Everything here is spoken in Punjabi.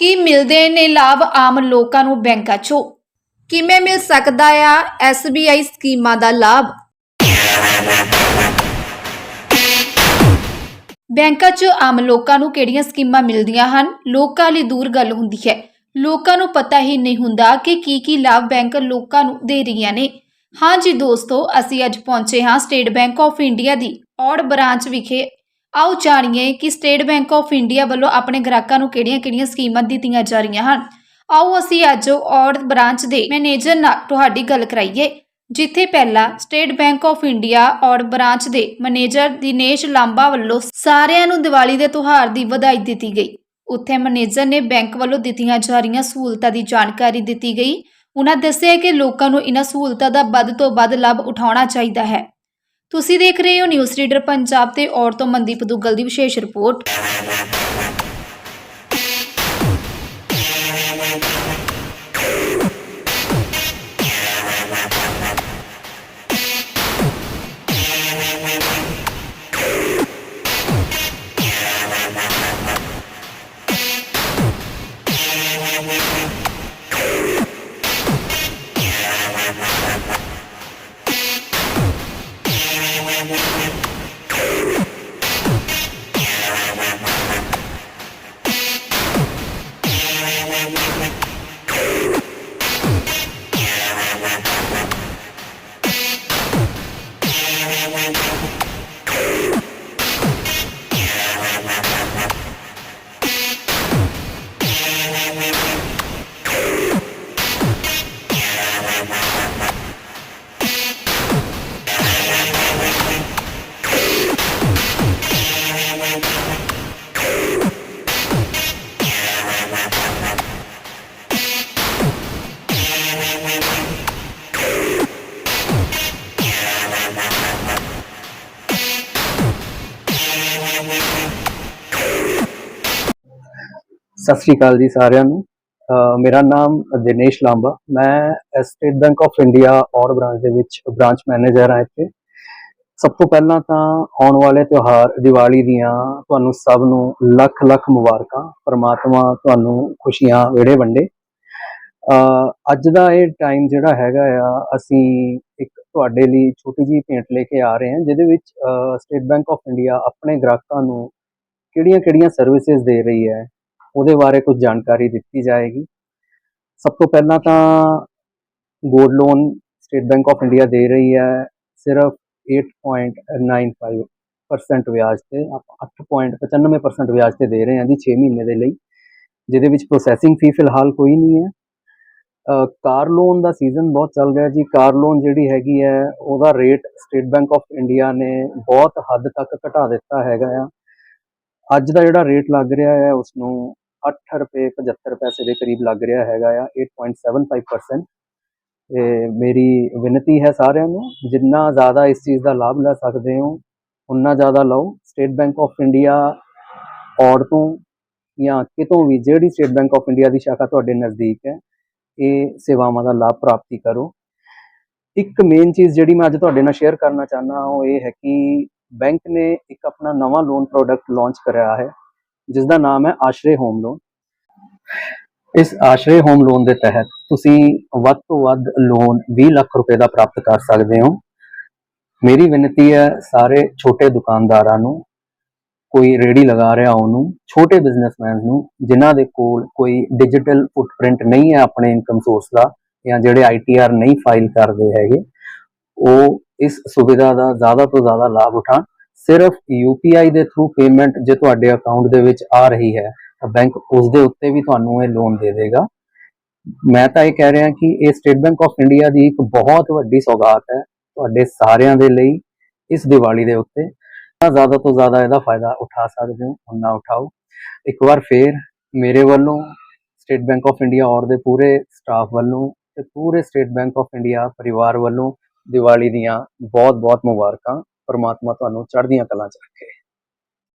ਕੀ ਮਿਲਦੇ ਨੇ ਲਾਭ ਆਮ ਲੋਕਾਂ ਨੂੰ ਬੈਂਕਾਂ 'ਚੋਂ? ਕਿਵੇਂ ਮਿਲ ਸਕਦਾ ਆ SBI ਸਕੀਮਾਂ ਦਾ ਲਾਭ? ਬੈਂਕਾਂ 'ਚ ਆਮ ਲੋਕਾਂ ਨੂੰ ਕਿਹੜੀਆਂ ਸਕੀਮਾਂ ਮਿਲਦੀਆਂ ਹਨ? ਲੋਕਾਂ ਲਈ ਦੂਰ ਗੱਲ ਹੁੰਦੀ ਹੈ। ਲੋਕਾਂ ਨੂੰ ਪਤਾ ਹੀ ਨਹੀਂ ਹੁੰਦਾ ਕਿ ਕੀ ਕੀ ਲਾਭ ਬੈਂਕ ਲੋਕਾਂ ਨੂੰ ਦੇ ਰਹੀਆਂ ਨੇ। ਹਾਂ ਜੀ ਦੋਸਤੋ, ਅਸੀਂ ਅੱਜ ਪਹੁੰਚੇ ਹਾਂ ਸਟੇਟ ਬੈਂਕ ਆਫ ਇੰਡੀਆ ਦੀ ਔੜ ਬ੍ਰਾਂਚ ਵਿਖੇ ਆਓ ਜਾਣੀਏ ਕਿ ਸਟੇਟ ਬੈਂਕ ਆਫ ਇੰਡੀਆ ਵੱਲੋਂ ਆਪਣੇ ਗ੍ਰਾਹਕਾਂ ਨੂੰ ਕਿਹੜੀਆਂ-ਕਿਹੜੀਆਂ ਸਕੀਮਾਂ ਦਿੱਤੀਆਂ ਜਾ ਰਹੀਆਂ ਹਨ। ਆਓ ਅਸੀਂ ਅੱਜ ਔੜ ਬ੍ਰਾਂਚ ਦੇ ਮੈਨੇਜਰ ਨਾਲ ਤੁਹਾਡੀ ਗੱਲ ਕਰਾਈਏ। ਜਿੱਥੇ ਪਹਿਲਾਂ State Bank of India Aur branch ਦੇ ਮੈਨੇਜਰ ਦਿਨੇਸ਼ ਲਾਂਬਾ ਵੱਲੋਂ ਸਾਰਿਆਂ ਨੂੰ ਦੀਵਾਲੀ ਦੇ ਤਿਉਹਾਰ ਦੀ ਵਧਾਈ ਦਿੱਤੀ ਗਈ। ਉੱਥੇ ਮੈਨੇਜਰ ਨੇ ਬੈਂਕ ਵੱਲੋਂ ਦਿੱਤੀਆਂ ਜਾ ਰਹੀਆਂ ਸਹੂਲਤਾਂ ਦੀ ਜਾਣਕਾਰੀ ਦਿੱਤੀ ਗਈ। ਉਹਨਾਂ ਦੱਸਿਆ ਕਿ ਲੋਕਾਂ ਨੂੰ ਇਹਨਾਂ ਸਹੂਲਤਾਂ ਦਾ ਵੱਧ ਤੋਂ ਵੱਧ ਲਾਭ ਉਠਾਉਣਾ ਚਾਹੀਦਾ ਹੈ। ਤੁਸੀਂ ਦੇਖ ਰਹੇ ਹੋ ਨਿਊਜ਼ ਰੀਡਰ ਪੰਜਾਬ ਤੇ ਔਰ ਤੋਂ ਮਨਦੀਪ ਦੁੱਗਲ ਦੀ ਵਿਸ਼ੇਸ਼ ਰਿਪੋਰਟ। ਸਤਿ ਸ਼੍ਰੀ ਅਕਾਲ ਜੀ ਸਾਰਿਆਂ ਨੂੰ। ਅਹ ਮੇਰਾ ਨਾਮ ਦਿਨੇਸ਼ ਲਾਂਬਾ। ਮੈਂ State Bank of India Aur branch ਦੇ ਵਿੱਚ ਬ੍ਰਾਂਚ ਮੈਨੇਜਰ ਹਾਂ ਇੱਥੇ। ਸਭ ਤੋਂ ਪਹਿਲਾਂ ਤਾਂ ਆਉਣ ਵਾਲੇ ਤਿਉਹਾਰ ਦੀਵਾਲੀ ਦੀਆਂ ਤੁਹਾਨੂੰ ਸਭ ਨੂੰ ਲੱਖ ਲੱਖ ਮੁਬਾਰਕਾਂ। ਪ੍ਰਮਾਤਮਾ ਤੁਹਾਨੂੰ ਖੁਸ਼ੀਆਂ ਵੇੜੇ ਵੰਡੇ। ਅੱਜ ਦਾ ਇਹ ਟਾਈਮ ਜਿਹੜਾ ਹੈਗਾ ਆ, ਅਸੀਂ ਇੱਕ ਤੁਹਾਡੇ ਲਈ ਛੋਟੀ ਜਿਹੀ ਭੇਂਟ ਲੈ ਕੇ ਆ ਰਹੇ ਹਾਂ, ਜਿਹਦੇ ਵਿੱਚ ਸਟੇਟ ਬੈਂਕ ਆਫ ਇੰਡੀਆ ਆਪਣੇ ਗ੍ਰਾਹਕਾਂ ਨੂੰ ਕਿਹੜੀਆਂ-ਕਿਹੜੀਆਂ ਸਰਵਿਸਿਜ਼ ਦੇ ਰਹੀ ਹੈ, ਉਹਦੇ ਬਾਰੇ ਕੁਝ ਜਾਣਕਾਰੀ ਦਿੱਤੀ ਜਾਏਗੀ। ਸਭ ਤੋਂ ਪਹਿਲਾਂ ਤਾਂ gold loan State Bank of India ਦੇ ਰਹੀ ਹੈ, ਸਿਰਫ 8.95% ਵਿਆਜ ਤੇ, ਆਪਾਂ 8.95% ਵਿਆਜ ਤੇ ਦੇ ਰਹੇ ਹਾਂ ਜੀ 6 ਮਹੀਨੇ ਦੇ ਲਈ, ਜਿਹਦੇ ਵਿੱਚ ਪ੍ਰੋਸੈਸਿੰਗ ਫੀ ਫਿਲਹਾਲ ਕੋਈ ਨਹੀਂ ਹੈ। ਕਾਰ ਲੋਨ ਦਾ ਸੀਜ਼ਨ ਬਹੁਤ ਚੱਲ ਰਿਹਾ ਜੀ। ਕਾਰ ਲੋਨ ਜਿਹੜੀ ਹੈਗੀ ਹੈ, ਉਹਦਾ rate State Bank of India ਨੇ ਬਹੁਤ ਹੱਦ ਤੱਕ ਘਟਾ ਦਿੱਤਾ ਹੈਗਾ ਆ। ਅੱਜ ਦਾ ਜਿਹੜਾ ਰੇਟ ਲੱਗ ਰਿਹਾ ਹੈ ਉਸ ਨੂੰ 8 ਰੁਪਏ 75 ਪੈਸੇ ਦੇ ਕਰੀਬ ਲੱਗ ਰਿਹਾ ਹੈਗਾ ਆ 8.75% ਤੇ ਮੇਰੀ ਬੇਨਤੀ ਹੈ ਸਾਰਿਆਂ ਨੂੰ, ਜਿੰਨਾ ਜ਼ਿਆਦਾ ਇਸ ਚੀਜ਼ ਦਾ ਲਾਭ ਲੈ ਸਕਦੇ ਹੋ, ਉਨਾ ਜ਼ਿਆਦਾ ਲਓ। State Bank of India Aur ਤੋਂ ਜਾਂ ਕਿਤੋਂ ਵੀ, ਜਿਹੜੀ ਸਟੇਟ ਬੈਂਕ ਆਫ ਇੰਡੀਆ ਦੀ ਸ਼ਾਖਾ ਤੁਹਾਡੇ ਨਜ਼ਦੀਕ ਹੈ ਇਹ ਸੇਵਾਵਾਂ ਦਾ ਲਾਭ ਪ੍ਰਾਪਤੀ ਕਰੋ। ਇੱਕ ਮੇਨ ਚੀਜ਼ ਜਿਹੜੀ ਮੈਂ ਅੱਜ ਤੁਹਾਡੇ ਨਾਲ ਸ਼ੇਅਰ ਕਰਨਾ ਚਾਹਨਾ ਉਹ ਇਹ ਹੈ ਕਿ ਬੈਂਕ ਨੇ ਇੱਕ ਆਪਣਾ ਨਵਾਂ ਲੋਨ ਪ੍ਰੋਡਕਟ ਲਾਂਚ ਕਰਿਆ ਹੈ ਜਿਸ ਦਾ ਨਾਮ ਹੈ ਆਸ਼ਰੇ ਹੋਮ ਲੋਨ ਇਸ ਆਸ਼ਰੇ ਹੋਮ ਲੋਨ ਦੇ ਤਹਿਤ ਤੁਸੀਂ ਵੱਧ ਤੋਂ ਵੱਧ ਲੋਨ 20 ਲੱਖ ਰੁਪਏ ਦਾ ਪ੍ਰਾਪਤ ਕਰ ਸਕਦੇ ਹੋ। ਮੇਰੀ ਬੇਨਤੀ ਹੈ ਸਾਰੇ ਛੋਟੇ ਦੁਕਾਨਦਾਰਾਂ ਨੂੰ ਕੋਈ ਰੇੜੀ ਲਗਾ ਰਿਹਾ ਉਹਨੂੰ, ਛੋਟੇ ਬਿਜ਼ਨਸਮੈਨ ਨੂੰ, ਜਿਨ੍ਹਾਂ ਦੇ ਕੋਲ ਕੋਈ ਡਿਜੀਟਲ ਫੁੱਟਪ੍ਰਿੰਟ ਨਹੀਂ ਹੈ ਆਪਣੇ ਇਨਕਮ ਸੋਰਸ ਦਾ ਜਾਂ ਜਿਹੜੇ ਆਈਟੀਆਰ ਨਹੀਂ ਫਾਈਲ ਕਰਦੇ ਹੈਗੇ, ਉਹ ਇਸ ਸੁਵਿਧਾ ਦਾ ਜ਼ਿਆਦਾ ਤੋਂ ਜ਼ਿਆਦਾ ਲਾਭ ਉਠਾਣ ਸਿਰਫ ਯੂਪੀਆਈ ਦੇ ਥਰੂ ਪੇਮੈਂਟ ਜੇ ਤੁਹਾਡੇ ਅਕਾਊਂਟ ਦੇ ਵਿੱਚ ਆ ਰਹੀ ਹੈ, ਤਾਂ ਬੈਂਕ ਉਸ ਦੇ ਉੱਤੇ ਵੀ ਤੁਹਾਨੂੰ ਇਹ ਲੋਨ ਦੇ ਦੇਗਾ। ਮੈਂ ਤਾਂ ਇਹ ਕਹਿ ਰਿਹਾ ਕਿ ਇਹ ਸਟੇਟ ਬੈਂਕ ਆਫ ਇੰਡੀਆ ਦੀ ਇੱਕ ਬਹੁਤ ਵੱਡੀ ਸੌਗਾਤ ਹੈ ਤੁਹਾਡੇ ਸਾਰਿਆਂ ਦੇ ਲਈ ਇਸ ਦੀਵਾਲੀ ਦੇ ਉੱਤੇ। ਜ਼ਿਆਦਾ ਤੋਂ ਜ਼ਿਆਦਾ ਇਹਦਾ ਫਾਇਦਾ ਉਠਾ ਸਕਦੇ ਹੋ ਉਨਾ ਉਠਾਓ। ਇੱਕ ਵਾਰ ਫੇਰ ਮੇਰੇ ਵੱਲੋਂ ਸਟੇਟ ਬੈਂਕ ਆਫ ਇੰਡੀਆ ਔਰ ਦੇ ਪੂਰੇ ਸਟਾਫ ਵੱਲੋਂ ਤੇ ਪੂਰੇ ਸਟੇਟ ਬੈਂਕ ਆਫ ਇੰਡੀਆ ਪਰਿਵਾਰ ਵੱਲੋਂ ਦੀਵਾਲੀ ਦੀਆਂ ਬਹੁਤ-ਬਹੁਤ ਮੁਬਾਰਕਾਂ। ਪਰਮਾਤਮਾ ਤੁਹਾਨੂੰ ਚੜ੍ਹਦੀਆਂ ਕਲਾਂ ਚ ਰੱਖੇ।